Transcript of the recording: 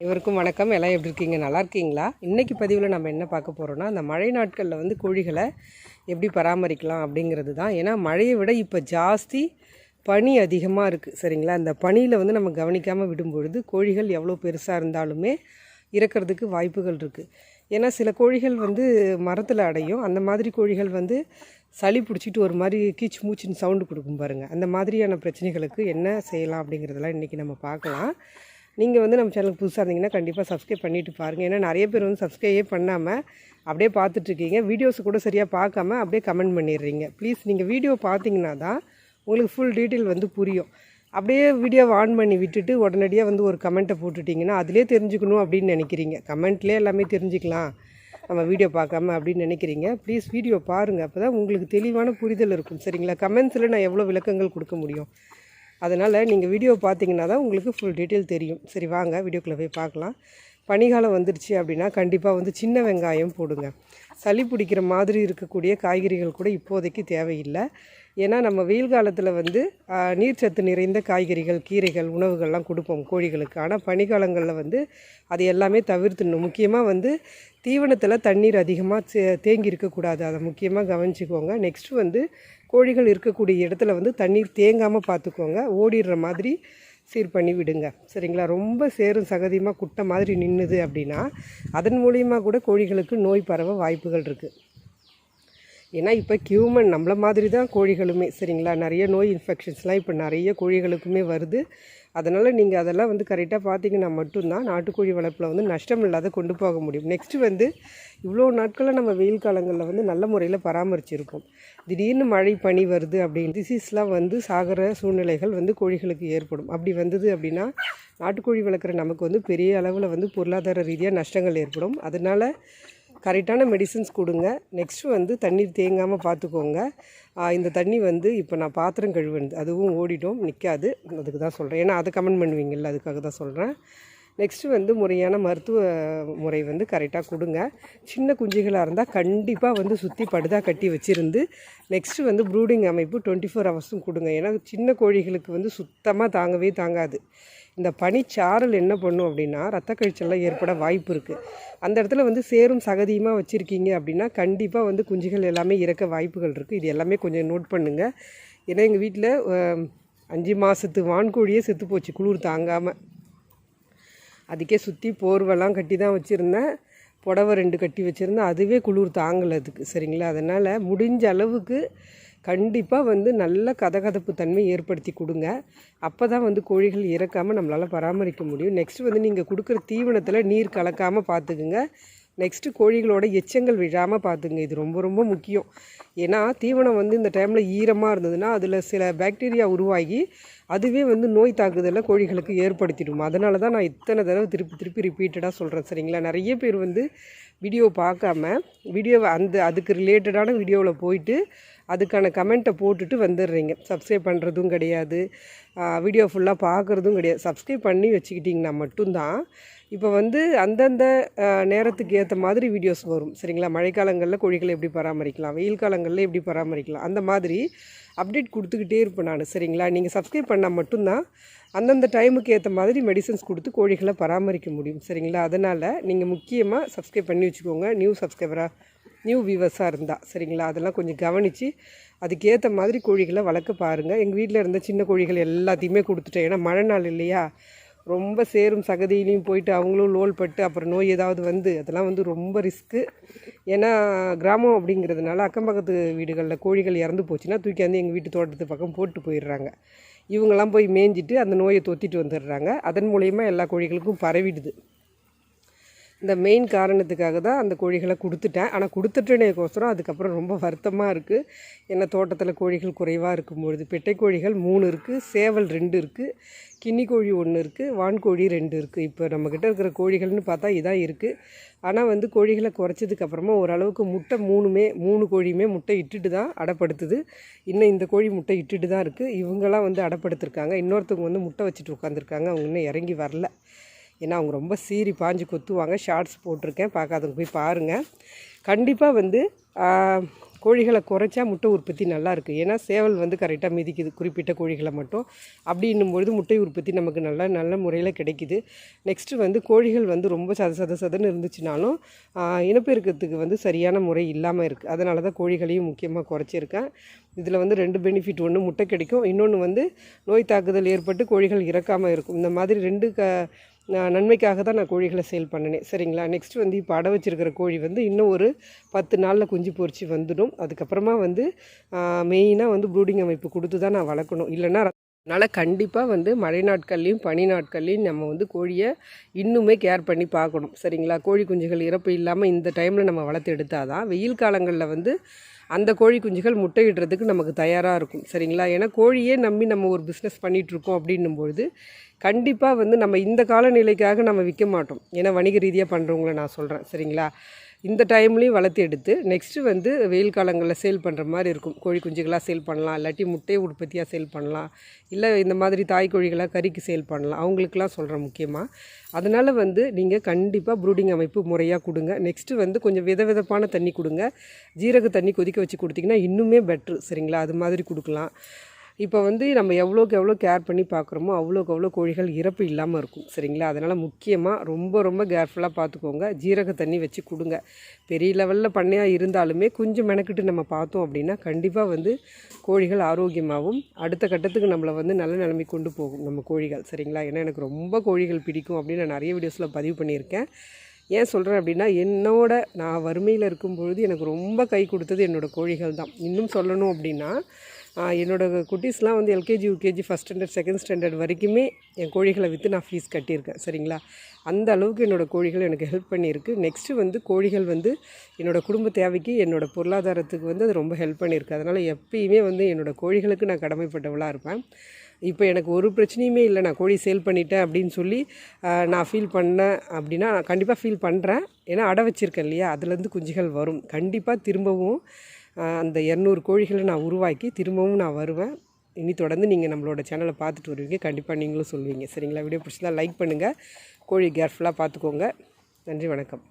இவருக்கும் வணக்கம். எல்லாம் எப்படி இருக்கீங்க? நல்லா இருக்கீங்களா? இன்றைக்கி பதிவில் நம்ம என்ன பார்க்க போகிறோன்னா அந்த மழை நாட்களில் வந்து கோழிகளை எப்படி பராமரிக்கலாம் அப்படிங்கிறது தான். ஏன்னா மழையை விட இப்போ ஜாஸ்தி பனி அதிகமாக இருக்குது சரிங்களா? அந்த பனியில் வந்து நம்ம கவனிக்காமல் விடும்பொழுது கோழிகள் எவ்வளோ பெருசாக இருந்தாலுமே இறக்கிறதுக்கு வாய்ப்புகள் இருக்குது ஏன்னா சில கோழிகள் வந்து மரத்தில் அடையும். அந்த மாதிரி கோழிகள் வந்து சளி பிடிச்சிட்டு ஒரு மாதிரி கீச் மூச்சின்னு சவுண்டு கொடுக்கும் பாருங்கள் அந்த மாதிரியான பிரச்சனைகளுக்கு என்ன செய்யலாம் அப்படிங்கிறதெல்லாம் இன்றைக்கி நம்ம பார்க்கலாம். நீங்கள் வந்து நம்ம சேனலுக்கு புதுசாக இருந்தீங்கன்னா கண்டிப்பாக சப்ஸ்கிரைப் பண்ணிவிட்டு பாருங்கள் ஏன்னா நிறைய பேர் வந்து சப்ஸ்கிரைபே பண்ணாமல் அப்படியே பார்த்துட்ருக்கீங்க வீடியோஸ் கூட சரியாக பார்க்காம அப்படியே கமெண்ட் பண்ணிடுறீங்க. ப்ளீஸ் நீங்கள் வீடியோ பார்த்தீங்கன்னா தான் உங்களுக்கு ஃபுல் டீட்டெயில் வந்து புரியும். அப்படியே வீடியோவை ஆன் பண்ணி விட்டுட்டு உடனடியாக வந்து ஒரு கமெண்ட்டை போட்டுட்டிங்கன்னா அதிலே தெரிஞ்சுக்கணும் அப்படின்னு நினைக்கிறீங்க. கமெண்ட்லேயே எல்லாமே தெரிஞ்சுக்கலாம். நம்ம வீடியோ பார்க்காம அப்படின்னு நினைக்கிறீங்க. ப்ளீஸ் வீடியோ பாருங்கள் அப்போ தான் உங்களுக்கு தெளிவான புரிதல் இருக்கும். சரிங்களா? கமெண்ட்ஸில் நான் எவ்வளோ விளக்கங்கள் கொடுக்க முடியும்? அதனால் நீங்கள் வீடியோ பார்த்தீங்கன்னா தான் உங்களுக்கு ஃபுல் டீட்டெயில் தெரியும். சரி வாங்க வீடியோக்குள்ளே போய் பார்க்கலாம். பனிகாலம் வந்துடுச்சு அப்படின்னா கண்டிப்பாக வந்து சின்ன வெங்காயம் போடுங்க. சளி பிடிக்கிற மாதிரி இருக்கக்கூடிய காய்கறிகள் கூட இப்போதைக்கு தேவையில்லை. ஏன்னா நம்ம வெயில் காலத்தில் வந்து நீர்ச்சத்து நிறைந்த காய்கறிகள் கீரைகள் உணவுகள்லாம் கொடுப்போம் கோழிகளுக்கு. ஆனால் பனிக்காலங்களில் வந்து அது எல்லாமே தவிர்த்துடணும். முக்கியமாக வந்து தீவனத்தில் தண்ணீர் அதிகமாக தேங்கி இருக்கக்கூடாது அதை முக்கியமாக கவனிச்சிக்கோங்க. நெக்ஸ்ட்டு வந்து கோழிகள் இருக்கக்கூடிய இடத்துல வந்து தண்ணீர் தேங்காமல் பார்த்துக்கோங்க ஓடிடுற மாதிரி சீர் பண்ணி விடுங்க. சரிங்களா? ரொம்ப சேரும் சகதியமாக குட்டை மாதிரி நின்றுது அப்படின்னா அதன் மூலியமாக கூட கோழிகளுக்கு நோய் பரவ வாய்ப்புகள் இருக்குது ஏன்னா இப்போ கியூமன் நம்மள மாதிரி தான் கோழிகளுமே. சரிங்களா? நிறைய நோய் இன்ஃபெக்ஷன்ஸ்லாம் இப்போ நிறைய கோழிகளுக்குமே வருது. அதனால் நீங்கள் அதெல்லாம் வந்து கரெக்டாக பார்த்தீங்கன்னா மட்டும்தான் நாட்டுக்கோழி வளர்ப்பில் வந்து நஷ்டம் இல்லாத கொண்டு போக முடியும். நெக்ஸ்ட்டு வந்து இவ்வளோ நாட்களில் நம்ம வெயில் காலங்களில் வந்து நல்ல முறையில் பராமரிச்சிருக்கோம். திடீர்னு மழை பனி வருது அப்படின்னு டிசீஸ்லாம் வந்து சாகிற சூழ்நிலைகள் வந்து கோழிகளுக்கு ஏற்படும். அப்படி வந்தது அப்படின்னா நாட்டுக்கோழி வளர்க்குற நமக்கு வந்து பெரிய அளவில் வந்து பொருளாதார ரீதியாக நஷ்டங்கள் ஏற்படும். அதனால் கரெக்டான மெடிசன்ஸ் கொடுங்க. நெக்ஸ்ட்டு வந்து தண்ணீர் தேங்காமல் பார்த்துக்கோங்க இந்த தண்ணி வந்து இப்போ நான் பாத்திரம் கழுவுனது அதுவும் ஓடிடும் நிற்காது அதுக்கு தான் சொல்கிறேன் ஏன்னா அதை கமெண்ட் பண்ணுவீங்கள்ல அதுக்காக தான் சொல்கிறேன் நெக்ஸ்ட்டு வந்து முறையான மருத்துவ முறை வந்து கரெக்டாக கொடுங்க. சின்ன குஞ்சுகளாக இருந்தால் கண்டிப்பாக வந்து சுற்றி படுதா கட்டி வச்சுருந்து நெக்ஸ்ட்டு வந்து ப்ரூடிங் அமைப்பு டுவெண்ட்டி ஃபோர் ஹவர்ஸும் கொடுங்க. ஏன்னா சின்ன கோழிகளுக்கு வந்து சுத்தமாக தாங்கவே தாங்காது. இந்த பனிச்சாரல் என்ன பண்ணும் அப்படின்னா ரத்த கழிச்சல்லாம் ஏற்பட வாய்ப்பு இருக்குது அந்த இடத்துல வந்து சேரும் சகதியுமாக வச்சுருக்கீங்க அப்படின்னா கண்டிப்பாக வந்து குஞ்சுகள் எல்லாமே இறக்க வாய்ப்புகள் இருக்குது இது எல்லாமே கொஞ்சம் நோட் பண்ணுங்கள் ஏன்னா எங்கள் வீட்டில் அஞ்சு மாதத்து வான்கோழியே செத்து போச்சு குளிர் தாங்காமல் அதுக்கே சுற்றி போர்வெல்லாம் கட்டி தான் வச்சுருந்தேன். புடவை ரெண்டு கட்டி வச்சுருந்தேன். அதுவே குளிர் தாங்கலை அதுக்கு சரிங்களா? அதனால் முடிஞ்ச அளவுக்கு கண்டிப்பாக வந்து நல்ல கதகதப்பு தன்மை ஏற்படுத்தி கொடுங்க. அப்போ தான் வந்து கோழிகள் இறக்காமல் நம்மளால் பராமரிக்க முடியும். நெக்ஸ்ட் வந்து நீங்கள் கொடுக்குற தீவனத்தில் நீர் கலக்காமல் பார்த்துக்குங்க நெக்ஸ்ட்டு கோழிகளோட எச்சங்கள் விழாமல் பார்த்துங்க இது ரொம்ப ரொம்ப முக்கியம். ஏன்னா தீவனம் வந்து இந்த டைமில் ஈரமாக இருந்ததுன்னா அதில் சில பாக்டீரியா உருவாகி அதுவே வந்து நோய் தாக்குதலை கோழிகளுக்கு ஏற்படுத்திடும்? அதனால தான் நான் இத்தனை தடவை திருப்பி திருப்பி ரிப்பீட்டடாக சொல்கிறேன் சரிங்களா? நிறைய பேர் வந்து வீடியோ பார்க்காம வீடியோவை அந்த அதுக்கு ரிலேட்டடான வீடியோவில் போயிட்டு அதுக்கான கமெண்ட்டை போட்டுட்டு வந்துடுறீங்க. சப்ஸ்கிரைப் பண்ணுறதும் கிடையாது. வீடியோ ஃபுல்லாக பார்க்குறதும் கிடையாது. சப்ஸ்கிரைப் பண்ணி வச்சுக்கிட்டிங்கன்னா மட்டும்தான் இப்போ வந்து அந்தந்த நேரத்துக்கு ஏற்ற மாதிரி வீடியோஸ் வரும் சரிங்களா? மழைக்காலங்களில் கோழிகளை எப்படி பராமரிக்கலாம்? வெயில் காலங்கள் காலங்களில் எப்படி பராமரிக்கலாம். அந்த மாதிரி அப்டேட் கொடுத்துக்கிட்டே இருப்பேன் நான் சரிங்களா? நீங்கள் சப்ஸ்கிரைப் பண்ணால் மட்டும்தான் அந்தந்த டைமுக்கு ஏற்ற மாதிரி மெடிசன்ஸ் கொடுத்து கோழிகளை பராமரிக்க முடியும் சரிங்களா? அதனால் நீங்கள் முக்கியமாக சப்ஸ்கிரைப் பண்ணி வச்சுக்கோங்க. நியூ சப்ஸ்கிரைபராக நியூ வியூவர்ஸாக இருந்தால் சரிங்களா? அதெல்லாம் கொஞ்சம் கவனித்து அதுக்கேற்ற மாதிரி கோழிகளை வளர்க்க பாருங்கள் எங்கள் வீட்டில் இருந்த சின்ன கோழிகள் எல்லாத்தையுமே கொடுத்துட்டேன். ஏன்னா மழை நாள் இல்லையா? ரொம்ப சேரும் சகதியிலையும் போயிட்டு அவங்களும் லோல் பட்டு அப்புறம் நோய் ஏதாவது வந்து அதெல்லாம் வந்து ரொம்ப ரிஸ்க்கு ஏன்னா கிராமம் அப்படிங்கிறதுனால அக்கம் பக்கத்து வீடுகளில் கோழிகள் இறந்து போச்சுன்னா தூக்கி வந்து எங்கள் வீட்டு தோட்டத்து பக்கம் போட்டு போயிடுறாங்க. இவங்கெல்லாம் போய் மேய்ஞ்சிட்டு அந்த நோயை தொத்திட்டு வந்துடுறாங்க. அதன் மூலயமா எல்லா கோழிகளுக்கும் பரவிடுது. இந்த மெயின் காரணத்துக்காக தான் அந்த கோழிகளை கொடுத்துட்டேன். ஆனால் கொடுத்துட்டேனேக்கோசரம் அதுக்கப்புறம் ரொம்ப வருத்தமாக இருக்குது என்ன தோட்டத்தில் கோழிகள் குறைவாக இருக்கும்பொழுது பெட்டை கோழிகள் மூணு இருக்குது சேவல் ரெண்டு இருக்குது கின்னி கோழி ஒன்று இருக்குது வான்கோழி ரெண்டு இருக்குது இப்போ நம்மக்கிட்ட இருக்கிற கோழிகள்னு பார்த்தா இதான் இருக்குது ஆனால் வந்து கோழிகளை குறைச்சதுக்கப்புறமா ஓரளவுக்கு முட்டை மூணுமே மூணு கோழியுமே முட்டை இட்டுட்டு தான் அடப்படுத்துது. இன்னும் இந்த கோழி முட்டை இட்டுட்டு தான் இருக்குது இவங்களாம் வந்து அடப்படுத்திருக்காங்க. இன்னொருத்தவங்க வந்து முட்டை வச்சுட்டு உட்காந்துருக்காங்க அவங்க இன்னும் இறங்கி வரல. ஏன்னா அவங்க ரொம்ப சீரி பாஞ்சு கொத்துவாங்க. ஷார்ட்ஸ் போட்டிருக்கேன். பார்க்காதவங்க போய் பாருங்கள் கண்டிப்பாக வந்து கோழிகளை குறைச்சா முட்டை உற்பத்தி நல்லாயிருக்கு ஏன்னா சேவல் வந்து கரெக்டாக மிதிக்குது. குறிப்பிட்ட கோழிகளை மட்டும். அப்படின்னும் பொழுது முட்டை உற்பத்தி நமக்கு நல்லா நல்ல முறையில் கிடைக்குது. நெக்ஸ்ட்டு வந்து கோழிகள் வந்து ரொம்ப சத சத சதன்னு இருந்துச்சுனாலும் இனப்பெருக்கத்துக்கு வந்து சரியான முறை இல்லாமல் இருக்குது அதனால தான் கோழிகளையும் முக்கியமாக குறைச்சிருக்கேன். இதில் வந்து ரெண்டு பெனிஃபிட் ஒன்று முட்டை கிடைக்கும். இன்னொன்று வந்து நோய் தாக்குதல் ஏற்பட்டு கோழிகள் இறக்காமல் இருக்கும். இந்த மாதிரி ரெண்டு க நான் நன்மைக்காக தான் நான் கோழிகளை சேல் பண்ணினேன். சரிங்களா? நெக்ஸ்ட் வந்து இப்போ அடை வச்சுருக்கிற கோழி வந்து இன்னும் ஒரு பத்து நாளில் குஞ்சு பொரிச்சு வந்துடும். அதுக்கப்புறமா வந்து மெயினாக வந்து ப்ரூடிங் அமைப்பு கொடுத்து தான் நான் வளர்க்கணும். இல்லைன்னா அதனால் கண்டிப்பாக வந்து மழை நாட்கள்லையும் பனி நாட்கள்லையும் நம்ம வந்து கோழியை இன்னுமே கேர் பண்ணி பார்க்கணும். சரிங்களா? கோழி குஞ்சுகள் இறப்பு இல்லாமல் இந்த டைமில் நம்ம வளர்த்து எடுத்தால் தான் வெயில் காலங்களில் வந்து அந்த கோழி குஞ்சுகள் முட்டையிடுறதுக்கு நமக்கு தயாராக இருக்கும். சரிங்களா? ஏன்னா கோழியே நம்பி நம்ம ஒரு பிஸ்னஸ் பண்ணிகிட்ருக்கோம் அப்படின்னும்பொழுது கண்டிப்பாக வந்து நம்ம இந்த காலநிலைக்காக நம்ம விற்க மாட்டோம். ஏன்னா வணிக ரீதியாக பண்ணுறவங்கள நான் சொல்கிறேன் சரிங்களா? இந்த டைம்லேயும் வளர்த்து எடுத்து நெக்ஸ்ட்டு வந்து வெயில் காலங்களில் சேல் பண்ணுற மாதிரி இருக்கும். கோழி குஞ்சுகளாக சேல் பண்ணலாம் இல்லாட்டி முட்டையை உற்பத்தியாக சேல் பண்ணலாம் இல்லை இந்த மாதிரி தாய் கோழிகளாக கறிக்கு சேல் பண்ணலாம். அவங்களுக்குலாம் சொல்கிறேன் முக்கியமாக அதனால் வந்து நீங்கள் கண்டிப்பாக ப்ரூடிங் அமைப்பு முறையாக கொடுங்க. நெக்ஸ்ட்டு வந்து கொஞ்சம் வித விதப்பான தண்ணி கொடுங்க. ஜீரக தண்ணி கொதிக்க வச்சு கொடுத்திங்கன்னா இன்னுமே பெட்ரு சரிங்களா? அது மாதிரி கொடுக்கலாம். இப்போ வந்து நம்ம எவ்வளோக்கு எவ்வளோ கேர் பண்ணி பார்க்குறோமோ அவ்வளோக்கு அவ்வளோ கோழிகள் இறப்பு இல்லாமல் இருக்கும். சரிங்களா? அதனால் முக்கியமாக ரொம்ப ரொம்ப கேர்ஃபுல்லாக பார்த்துக்கோங்க. ஜீரக தண்ணி வச்சு கொடுங்க. பெரிய லெவலில் பண்ணையாக இருந்தாலுமே கொஞ்சம் மெனக்கிட்டு நம்ம பார்த்தோம் அப்படின்னா கண்டிப்பாக வந்து கோழிகள் ஆரோக்கியமாகவும் அடுத்த கட்டத்துக்கு நம்மளை வந்து நல்ல நிலைமை கொண்டு போகும் நம்ம கோழிகள். சரிங்களா? ஏன்னா எனக்கு ரொம்ப கோழிகள் பிடிக்கும் அப்படின்னு நான் நிறைய வீடியோஸில் பதிவு பண்ணியிருக்கேன். ஏன் சொல்கிறேன் அப்படின்னா என்னோட நான் வறுமையில் இருக்கும் பொழுது எனக்கு ரொம்ப கை கொடுத்தது என்னோடய கோழிகள் தான். இன்னும் சொல்லணும் அப்படின்னா என்னோடய குட்டீஸ்லாம் வந்து LKG UKG first standard second standard வரைக்குமே என் கோழிகளை விற்று நான் ஃபீஸ் கட்டியிருக்கேன். சரிங்களா? அந்த அளவுக்கு என்னோடய கோழிகள் எனக்கு ஹெல்ப் பண்ணியிருக்கு. நெக்ஸ்ட்டு வந்து கோழிகள் வந்து என்னோடய குடும்ப தேவைக்கு என்னோடய பொருளாதாரத்துக்கு வந்து அது ரொம்ப ஹெல்ப் பண்ணியிருக்கு. அதனால் எப்பயுமே வந்து என்னோடய கோழிகளுக்கு நான் கடமைப்பட்டவளாக இருப்பேன். இப்போ எனக்கு ஒரு பிரச்சனையுமே இல்லை. நான் கோழி சேல் பண்ணிட்டேன் அப்படின்னு சொல்லி நான் ஃபீல் பண்ணேன் அப்படின்னா நான் கண்டிப்பாக ஃபீல் பண்ணுறேன் ஏன்னா அடை வச்சுருக்கேன் இல்லையா? அதுலேருந்து குஞ்சுகள் வரும். கண்டிப்பாக திரும்பவும் அந்த இரநூறு கோழிகளை நான் உருவாக்கி திரும்பவும் நான் வருவேன். இனி தொடர்ந்து நீங்கள் நம்மளோட சேனலை பார்த்துட்டு வருவீங்க. கண்டிப்பாக நீங்களும் சொல்லுவீங்க சரிங்களா? வீடியோ பிடிச்சதா லைக் பண்ணுங்கள் கோழி கேர்ஃபுல்லாக பார்த்துக்கோங்க. நன்றி வணக்கம்.